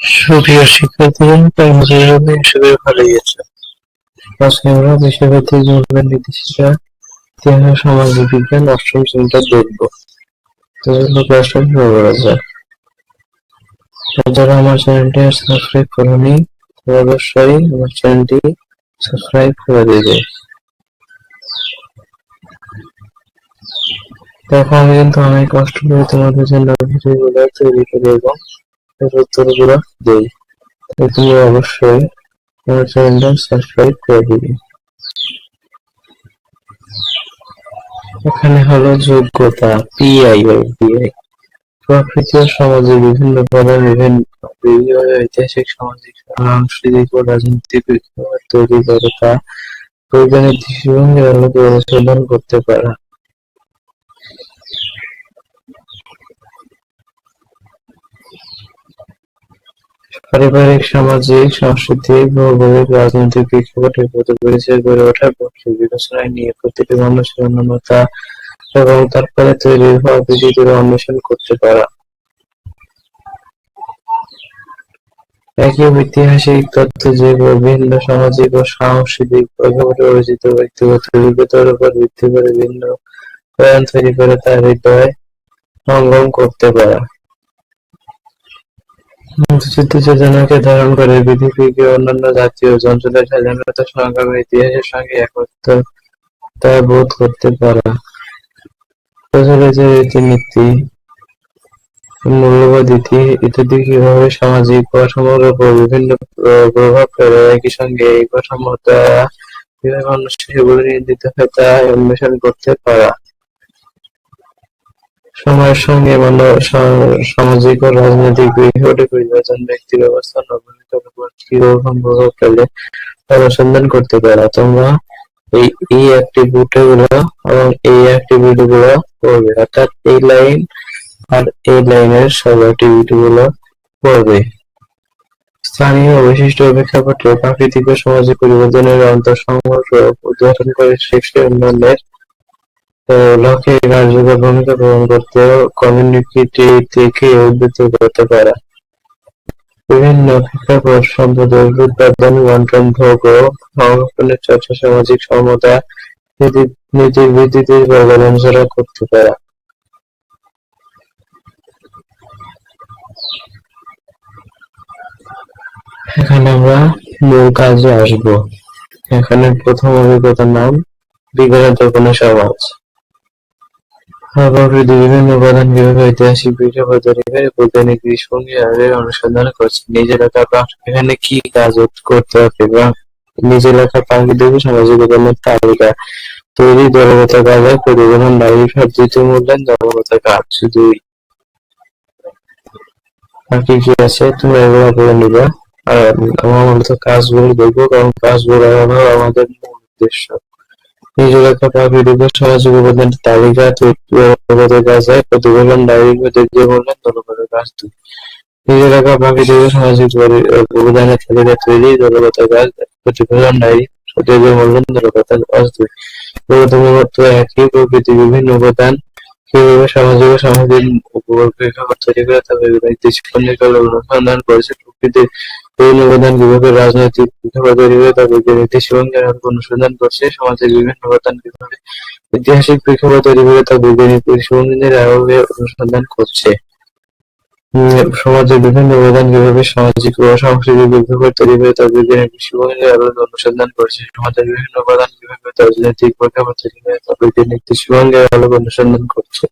সুপ্রিয় শিক্ষার্থীরা কর্মচারীভাবে হিসেবে ভালো গেছে আজকে আমরা মূল্যের নির্দেশিকা ইতিহাস সামাজিক বিজ্ঞান অষ্টম শ্রেণীটা তো যারা আমার চ্যানেলটি সাবস্ক্রাইব করনি, তারা অবশ্যই আমার চ্যানেলটি সাবস্ক্রাইব করে দেবে। দেখো, আমি কিন্তু অনেক কষ্ট করে তোমাদের জন্য তৈরি করি এবং এর উত্তরগুলো দেই। তুমি অবশ্যই আমার চ্যানেলটা সাবস্ক্রাইব করে দিবে। এখানে হলো যোগ্যতা পিআই পিআই প্রকৃতি ও সমাজে বিভিন্ন বিভিন্ন বিভিন্ন ঐতিহাসিক, সামাজিক, সাংস্কৃতিক ও রাজনৈতিক তৈরি করে তা বৈজ্ঞানিক দৃষ্টিভঙ্গির আলোকে অনুসন্ধান করতে পারা। পারিবারিক, সামাজিক, সাংস্কৃতিক, ভৌগোলিক, রাজনৈতিক প্রেক্ষাপটের প্রতি পরিচয় গড়ে ওঠার পক্ষে বিবেচনায় নিয়ে প্রতিটি মানুষের অনন্যতা এবং তার ফলে তৈরি হওয়া বিচিত্র অন্বেষণ করতে পারা। একই ঐতিহাসিক তথ্য যে বিভিন্ন সামাজিক ও সাংস্কৃতিক প্রেক্ষাপটে অর্জিত ব্যক্তিগত অভিজ্ঞতার উপর ভিত্তি করে ভিন্ন বয়ান তৈরি করে তার হৃদয় সঙ্গম করতে পারা। মুক্তিযুদ্ধ চেতনাকে ধারণ করে পৃথিবীকে অন্যান্য জাতীয় অঞ্চলের স্বাধীনতা সংগ্রামের ইতিহাসের সঙ্গে একত্রতা বোধ করতে পারা। প্রচলিত রীতিনীতি, মূল্যবোধ ইতি ইত্যাদি কীভাবে সামাজিক কাঠামোর উপর বিভিন্ন প্রভাব ফেলে একই সঙ্গে এই কাঠামো দ্বারা কীভাবে মানুষের সেগুলো নিয়ন্ত্রিত হয় তা অন্বেষণ করতে পারা। সময়ের সঙ্গে সামাজিক ও রাজনৈতিক পরিবর্তন ব্যক্তির ও ভূমিকার উপর প্রভাব ফেলে অনুসন্ধান করতে পারা। তোমরা এই এই অ্যাক্টিভিটি গুলো এবং এই অ্যাক্টিভিটি গুলো করবে অর্থাৎ এই লাইন আর এই লাইনের সব অ্যাক্টিভিটি গুলো করবে স্থানীয় বৈশিষ্ট্য প্রেক্ষাপটে প্রাকৃতিক ও সামাজিক পরিবর্তনের অন্তঃসংঘর্ষ উদাহরণ করে টেকসই উন্নয়নের লক্ষ্যে কার্যকর ভূমিকা পালন করতে কমিউনিটি থেকে উদ্বুদ্ধ করতে পারা। বিভিন্ন প্রেক্ষাপট সম্পদের উৎপাদন বন্টন, ভোগ ও সংরক্ষণের চর্চা, সামাজিক সমতা, নীতি- নীতির ভিত্তিতে পর্যালোচনা করতে পারা। এখানে আমরা মূল কাজে আসব। এখানে প্রথম অভিজ্ঞতার নাম বিজ্ঞানের দর্পণে সমাজ। প্রকৃতি বিভিন্ন উপাদান কীভাবে ঐতিহাসিক প্রেক্ষাপট তৈরি করে বৈজ্ঞানিক দৃষ্টিভঙ্গি আগে অনুসন্ধান করছে নিজের লেখা এখানে কি কাজ করতে হবে বা নিজের লেখা প্রাকৃতিক ও সামাজিক উপাদানের তালিকা তৈরি দলগত কাজে ডায়েরি সব দ্বিতীয় মূল্যায়ন দলগত কাজ দুই আর কি কি আছে? তুমি এগুলো করে নিবা। আর আমরা মূলত কাজগুলো দেখব, কারণ কাজগুলো আমাদের মূল উদ্দেশ্য। লেখা প্রাকৃতিক ও দুই সামাজিক উপাদানের তালিকা দলগত কাজ প্রতিবেদন ডায়েরি দুই প্রথমত একই প্রকৃতি বিভিন্ন উপাদান কীভাবে সামাজিক ও সামাজিক প্রেক্ষাপট তৈরি করে তা অনুসন্ধান করেছে প্রকৃতির বিভিন্ন উপাদান কীভাবে রাজনৈতিক অনুসন্ধান করছে। সমাজের বিভিন্ন উপাদান কীভাবে ঐতিহাসিক প্রেক্ষাপট তৈরি বৈজ্ঞানিক অনুসন্ধান করছে। সমাজের বিভিন্ন উপাদান কীভাবে সামাজিক ও সাংস্কৃতিক প্রেক্ষাপট তৈরি বৈজ্ঞানিক দৃষ্টিভঙ্গির আলোকে অনুসন্ধান করছে। সমাজের বিভিন্ন উপাদান কীভাবে রাজনৈতিক প্রেক্ষাপট তৈরি বৈজ্ঞানিক দৃষ্টিভঙ্গির আলোকে অনুসন্ধান করছে।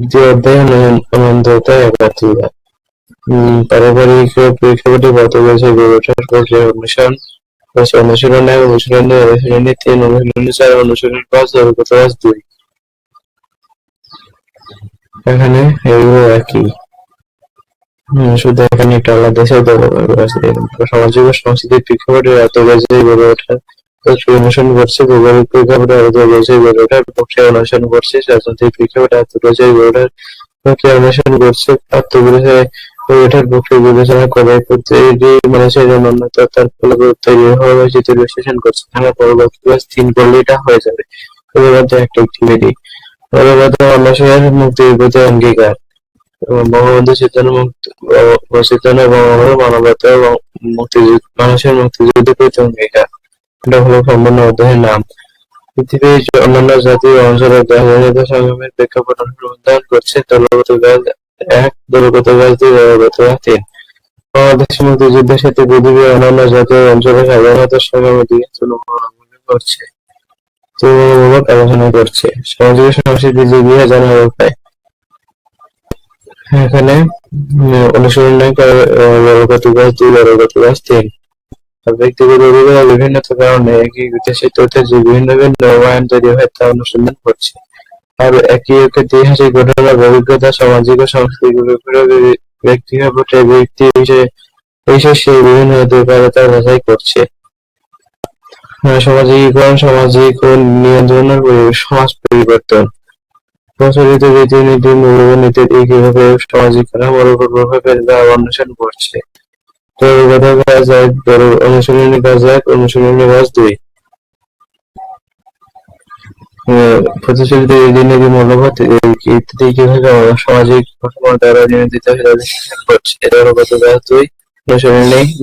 দ্বিতীয় অধ্যায় অনন্ত- অনন্ততা পারিবারিক প্রেক্ষাপটে বছর গড়ে ওঠার পর্যায়ে অনুসরণ অনুশীলন এক অনুশীলন দুই অনুশীলনী তিন, অনুশীলনী চার, অনুশীলন পাঁচ দলগত দুই। এখানে এগুলো একই। শুধু এখানে একটা আলাদা দেশের সামাজিক ও সাংস্কৃতিক প্রেক্ষাপটে বছর গড়ে প্রক্রিয়া অনুসরণ করছে, ভৌগোলিক প্রেক্ষাপটে বছর গড়ে ওঠার প্রক্রিয়া অনুসরণ করছে, রাজনৈতিক প্রেক্ষাপটে বছর গড়ে ওঠার প্রক্রিয়া অনুসরণ করছে আত্মবিশ্বাস ওঠার প্রক্রিয়া বিবেচনা করে প্রতিটি মানুষের অনন্যতা তার ফলে তৈরি হওয়া বৈচিত্র্য বিশ্লেষণ করছে। এখানে পরবর্তী তিন করলে এটা হয়ে যাবে। মধ্যে একটা অ্যাক্টিভিটি পরবর্তী মানুষের মুক্তির প্রতি অঙ্গীকার। এবং বঙ্গবন্ধু চেতনা মুক্তি চেতনা বঙ্গবন্ধু মানবতা এবং মুক্তিযুদ্ধ মানুষের মুক্তিযুদ্ধের প্রতি ভূমিকা এটা হলো সম্পূর্ণ অধ্যায়ের নাম। পৃথিবীর অন্যান্য জাতি অঞ্চলের সংগ্রামের প্রেক্ষাপট অনুসন্ধান করছে। কাজ এক দুই দলগত কাজ তিন বাংলাদেশের মুক্তিযুদ্ধের সাথে পৃথিবীর অন্যান্য জাতীয় অঞ্চলের স্বাধীনতা সংগ্রামের দিকে তুলনামূলক করছে তুলনামূলক আলোচনা করছে সামাজিক ও সাংস্কৃতিক জীবিকা জানার উপায় এখানে করে দলগত কাজ দুই দলগত কাজ তিন ব্যক্তিগত ও বিভিন্নতার কারণে একই দেশের তথ্যের যে ভিন্ন ভিন্ন নবায়ন তৈরি হয় তা অনুসন্ধান করছে। আর একই ঐতিহাসিক ঘটনার অভিজ্ঞতা, সামাজিক ও সাংস্কৃতিক ব্যক্তিগত ব্যক্তি হিসেবে হিসেবে সেই বিভিন্ন অধিকারতা যাচাই করছে। সামাজিকীকরণ, সামাজিক ও নিয়ন্ত্রণের সমাজ পরিবর্তন। প্রচলিত রীতিনীতি মূল্যবোধ নীতি কীভাবে সামাজিক কাঠামোর উপর প্রভাব ফেলে তা অনুসরণ করছে। দলগত কাজ এক অনুশীলনী কাজ এক অনুশীলনী কাজ দুই। আহ, প্রতিচলিত রীতিনীতি মূল্যবোধ ইত্যাদি কীভাবে সামাজিক দ্বারা নিয়ন্ত্রিত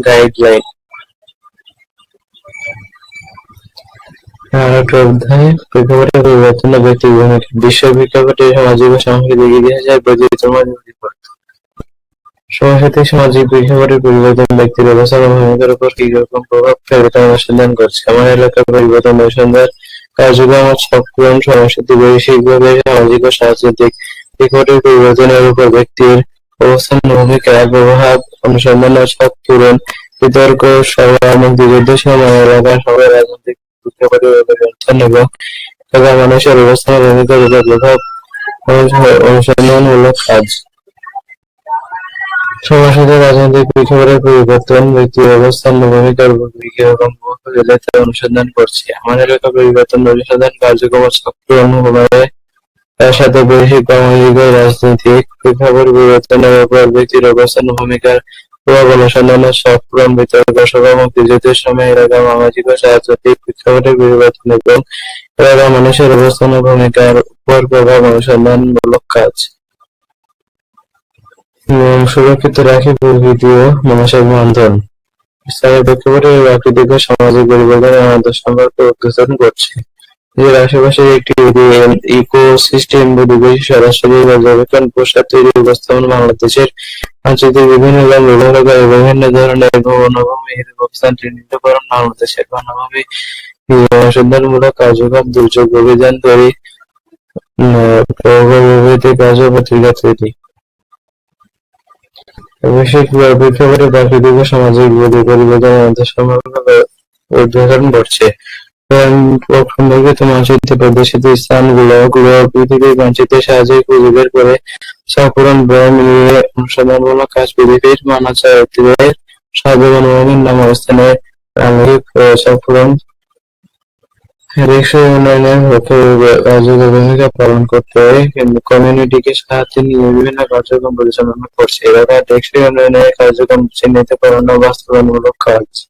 গাইডলাইন পরিবর্তন ব্যক্তির সামাজিক ও সাংস্কৃতিক সামাজিক পরিবর্তন ব্যক্তির অবস্থান ভূমিকার উপর কি রকম প্রভাব ফেলে তা অনুসন্ধান করছে। আমার এলাকার পরিবর্তন অনুসন্ধান কার্যক্রম ও সক্রিয়ণ সংস্কৃতি বৈশ্বিকভাবে সামাজিক ও সাংস্কৃতিক প্রেক্ষাপটের পরিবর্তনের উপর ব্যক্তির অবস্থান ভূমিকা প্রভাব অনুসন্ধান ও সক্রিয়ণ বিতর্ক মুক্তিযুদ্ধ সময় সবাই রাজনৈতিক পরিবর্তন এবং এলাকার মানুষের অবস্থান ও ভূমিকার উপর প্রভাব অনুসন্ধানমূলক কাজ। সমাজের রাজনৈতিক পরিবর্তন ব্যক্তির অবস্থান ভূমিকার প্রভাব ফেলে অনুসন্ধান করছে। এলাকা পরিবর্তন, অনুসন্ধান কার্যক্রম সক্রিয় অনুভবে তার সাথে বৈশ্বিক ও রাজনৈতিক পরিবর্তনের উপর ব্যক্তির অবস্থান, ভূমিকার প্রভাব অনুসন্ধান ও সক্রম বিতর্ক সভা মুক্তিযুদ্ধের সময় এলাকার সামাজিক ও রাজনৈতিক প্রেক্ষাপটের পরিবর্তন এবং মানুষের অবস্থান ও ভূমিকার উপর প্রভাব অনুসন্ধানমূলক কাজ। এবং সুরক্ষিত রাখে প্রকৃতি ও মানুষের বন্ধন স্থায়ী প্রেক্ষাপটে প্রাকৃতিক সামাজিক পরিবর্তন আমাদের সম্পর্কে উদ্বোধন করছে। এর আশেপাশে একটি ইকোসিস্টেম পরিবেশ সরাসরি পর্যবেক্ষণ প্রসার তৈরি উপস্থাপন বাংলাদেশের মানচিত্রের বিভিন্ন গ্রাম বিভিন্ন করে বিভিন্ন ধরনের বনভূমি এর অবস্থান চিহ্নিতকরণ বাংলাদেশের বনভূমি অনুসন্ধানমূলক কার্যক্রম দুর্যোগ অভিযান তৈরি প্রভাবিত কাজ পত্রিকা তৈরি। বৈশ্বিক প্রেক্ষাপটে সামাজিক প্রদর্শিত স্থানগুলো গুলো পৃথিবীর মানচিত্রের সাহায্যে করে সম্পূর্ণ বয় মিলিয়ে অনুসন্ধানমূলক কাজ পৃথিবীর সাহায্যে বনভূমির নাম অবস্থানে আঙ্গিক সম্পূরণ উন্নয়নের লক্ষ্যে কার্যকর ভূমিকা পালন করতে কমিউনিটিকে সাহায্যে নিয়ে বিভিন্ন কার্যক্রম পরিচালনা করছে। এলাকার টেকসই উন্নয়নের কার্যক্রম চিহ্নিতকরণ ও বাস্তবায়নমূলক কাজ।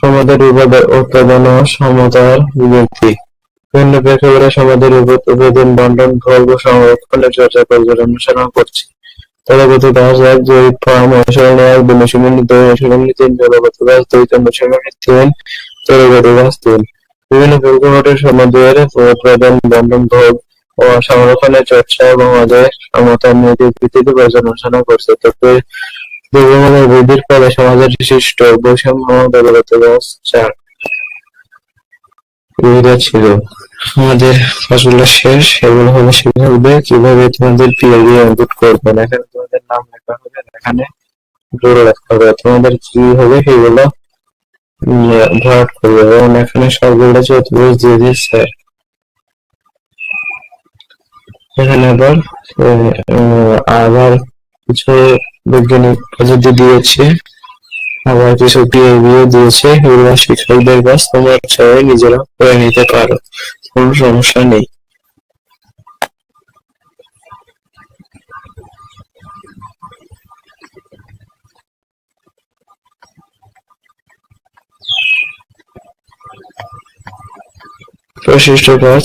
সমাজের উপাদান- উৎপাদন ও সমতার বৃদ্ধি। বিভিন্ন প্রেক্ষাপটে সমাজের উপ- উপাদান বন্টন ভোগ সংরক্ষণের চর্চা পর্যালোচনা করছে। দলগত কাজ এক জরিপ, ফার্ম অনুসরণ এক দুই তিন দলগত কাজ দুই অনুশীলনী তিন দলগত কাজ তিন। বিভিন্ন প্রেক্ষাপটে সমাজের উৎপাদন বন্টন ভোগ ও সংরক্ষণের চর্চা এবং ওদের সমতার নীতির ভিত্তিতে পর্যালোচনা করছে। তবে বৃদ্ধির ফলে সমাজের সৃষ্ট বৈষম্য ছিল। আমাদের কাজগুলো শেষ এগুলো হলো শিক্ষকদের কীভাবে তোমাদের করবেন এখানে তোমাদের নাম লেখা হবে, এখানে লেখা হবে। তোমাদের কি হবে সেগুলো ভরাট করবে এবং এখানে সবগুলো চতুর্ভুজ দিয়ে দিচ্ছে এখানে আবার আবার কিছু বৈজ্ঞানিক পদ্ধতি দিয়েছে। আবার কিছু পিএইচডিও দিয়েছে। এগুলো শিক্ষকদের কাছ তোমরা নিজেরা করে নিতে পারো। কোনো সমস্যা নেই। প্রশিষ্ট কাজ।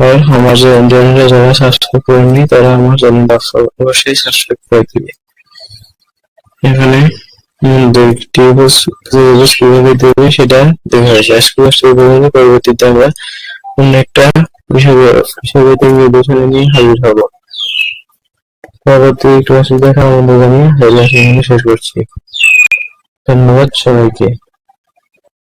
আর আমার যে চ্যানেলে যারা সাবস্ক্রাইব করেননি, তারা আমার চ্যানেলটা অবশ্যই সাবস্ক্রাইব করে দিবে। এখানে কীভাবে দেবে সেটা দেখা হয়েছে পরবর্তীতে আমরা অন্য একটা বিষয় বিষয়গত নির্দেশনা নিয়ে হাজির হব। পরবর্তী ক্লাসে দেখা আমাদের জানিয়ে শেষ করছি। ধন্যবাদ সবাইকে।